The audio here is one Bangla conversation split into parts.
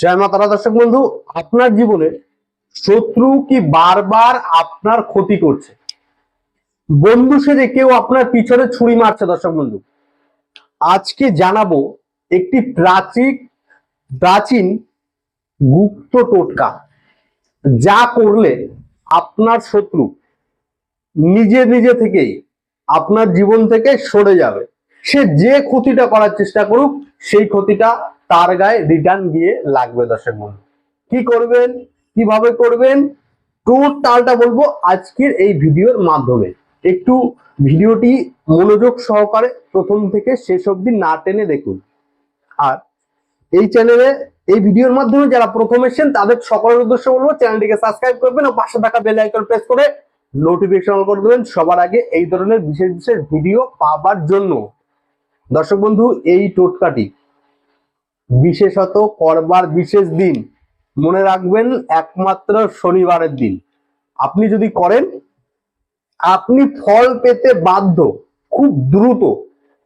জয় মাতারা দর্শক বন্ধু, আপনার জীবনে শত্রু কি বারবার আপনার ক্ষতি করছে? বন্ধু সেজে কেউ আপনার পিছনে ছুরি মারছে দর্শক বন্ধু। আজকে জানাব একটি প্রাচীন প্রাচীন গুপ্ত টোটকা, যা করলে আপনার শত্রু নিজে নিজে থেকেই আপনার জীবন থেকে সরে যাবে। সে যে ক্ষতিটা করার চেষ্টা করুক, সেই ক্ষতিটা তার গায়ে রিটার্ন দিয়ে লাগবে দর্শক বন্ধু। কি করবেন? কীভাবে করবেন? টোটালটা বলব আজকের এই ভিডিওর মাধ্যমে। একটু ভিডিওটি মনোযোগ সহকারে প্রথম থেকে শেষ অবধি না টেনে দেখুন। আর এই চ্যানেলে এই ভিডিওর মাধ্যমে যারা প্রথম এসেছেন, তাদের সকলের উদ্দেশ্যে বলব চ্যানেলটিকে সাবস্ক্রাইব করবেন ও পাশে থাকা বেল আইকন প্রেস করে নোটিফিকেশন করে দেবেন। সবার আগে এই ধরনের বিশেষ বিশেষ ভিডিও পাবার জন্য। দর্শক বন্ধু, এই টোটকাটি বিশেষত করবার বিশেষ দিন মনে রাখবেন, একমাত্র শনিবারের দিন। আপনি যদি করেন, আপনি ফল পেতে বাধ্য, খুব দ্রুত,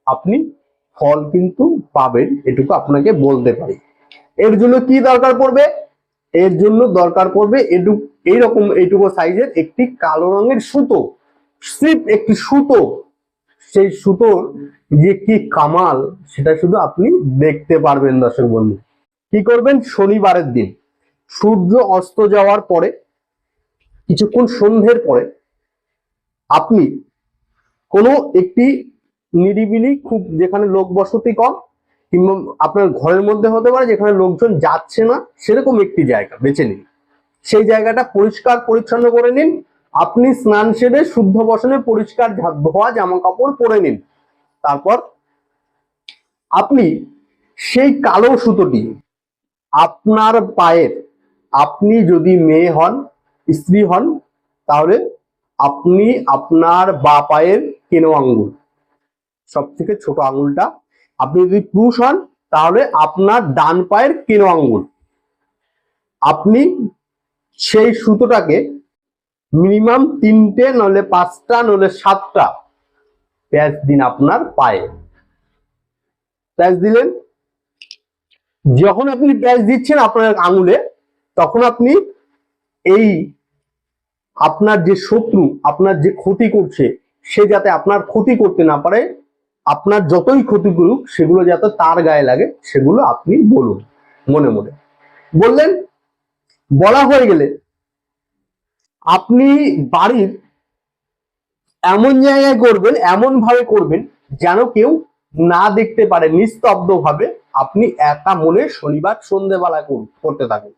আপনি ফল কিন্তু পাবেন, এটুকু আপনাকে বলতে পারি। এর জন্য কি দরকার পড়বে? এর জন্য দরকার পড়বে এটুকু, এইরকম, এইটুকু সাইজের একটি কালো রঙের সুতো স্লিপ একটি সুতো। সেই সুতোর যে কি কামাল, সেটা শুধু আপনি দেখতে পারবেন দর্শক বন্ধু। কি করবেন? শনিবারের দিন। সূর্য অস্ত যাওয়ার পরে, কিছুক্ষণ সন্ধ্যের পরে, আপনি কোনো একটি নিরিবিলি খুব যেখানে লোক বসতি কম কিংবা আপনার ঘরের মধ্যে হতে পারে, যেখানে লোকজন যাচ্ছে না, সেরকম একটি জায়গা বেছে নিন। সেই জায়গাটা পরিষ্কার, পরিচ্ছন্ন করে নিন। আপনি স্নান সেরে শুদ্ধ বসনে পরিষ্কার ধোয়া জামা কাপড় পরে নিন। তারপর আপনি সেই কালো সুতোটি আপনার পায়ের, আপনি যদি মেয়ে হন, স্ত্রী হন, তাহলে আপনি আপনার বা পায়ের কেনো আঙ্গুল? সব থেকে ছোট আঙ্গুলটা। আপনি যদি পুরুষ হন, তাহলে আপনার ডান পায়ের কেনো আঙ্গুল? আপনি সেই সুতোটাকে মিনিমাম তিনটে নলে পাঁচটা নলে সাতটা। প্যাচ দিন আপনার পায়ে। প্যাচ দিলেন? যখন আপনি প্যাচ দিচ্ছেন আপনার আঙুলে, তখন আপনি এই আপনার যে শত্রু, আপনার যে ক্ষতি করছে, সে যাতে আপনার ক্ষতি করতে না পারে, আপনার যতই ক্ষতি করুক, সেগুলো যাতে তার গায়ে লাগে, সেগুলো আপনি বলুন, মনে মনে। বললেন, বলা হয়ে গেলে আপনি বাড়ির এমন জায়গায় করবেন এমন ভাবে করবেন যেন কেউ না দেখতে পারে নিস্তব্ধ ভাবে আপনি একা মনে শনিবার সন্ধেবেলা করতে থাকুন।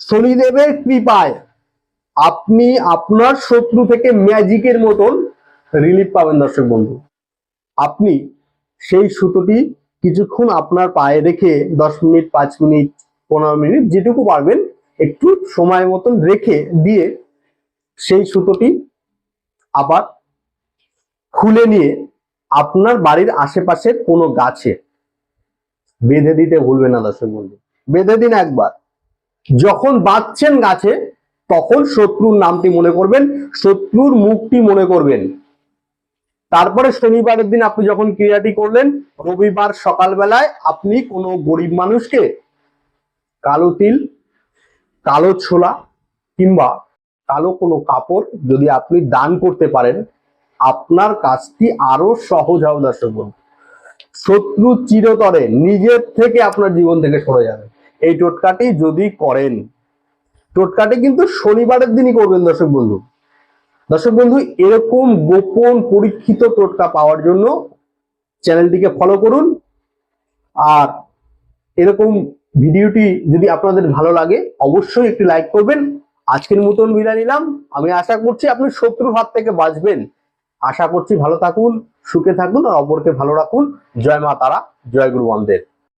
শনিদেবের কৃপায় আপনি আপনার শত্রু থেকে ম্যাজিকের মতন রিলিফ পাবেন দর্শক বন্ধু। আপনি সেই সুতোটি কিছুক্ষণ আপনার পায়ে রেখে দশ মিনিট, পাঁচ মিনিট, পনেরো মিনিট যেটুকু পারবেন একটু সময় মতন রেখে দিয়ে সেই সুতোটি আবার খুলে নিয়ে আপনার বাড়ির আশেপাশের কোনো গাছে বেঁধে দিতে ভুলবেন না, দর্শক বন্ধু। বেঁধে দিন একবার। যখন বাঁধছেন গাছে, তখন শত্রুর নামটি মনে করবেন, শত্রুর মুখটি মনে করবেন। তারপরে শনিবারের দিন আপনি যখন ক্রিয়াটি করলেন, রবিবার সকালবেলায় আপনি কোনো গরিব মানুষকে কালো তিল কালো ছোলা কিংবা কালো কোনো কাপড় যদি আপনি দান করতে পারেন, আপনার কাজটি আরও সহজ হবে দর্শক শত্রু চিরতরে নিজের থেকে আপনার জীবন থেকে সরে যাবে। এই টোটকাটি যদি করেন, টোটকাটি কিন্তু শনিবারের দিনই করবেন দর্শক বন্ধু। দর্শক বন্ধু, এরকম গোপন পরীক্ষিত টোটকা পাওয়ার জন্য চ্যানেলটিকে ফলো করুন। আর এরকম ভিডিওটি যদি আপনাদের ভালো লাগে, অবশ্যই একটি লাইক করবেন। আজকের মতন বিদায় নিলাম। আমি আশা করছি আপনি শত্রুর হাত থেকে বাঁচবেন। আশা করছি ভালো থাকুন, সুখে থাকুন আর অপরকে ভালো রাখুন। জয় মা তারা, জয় গুরু বন্দের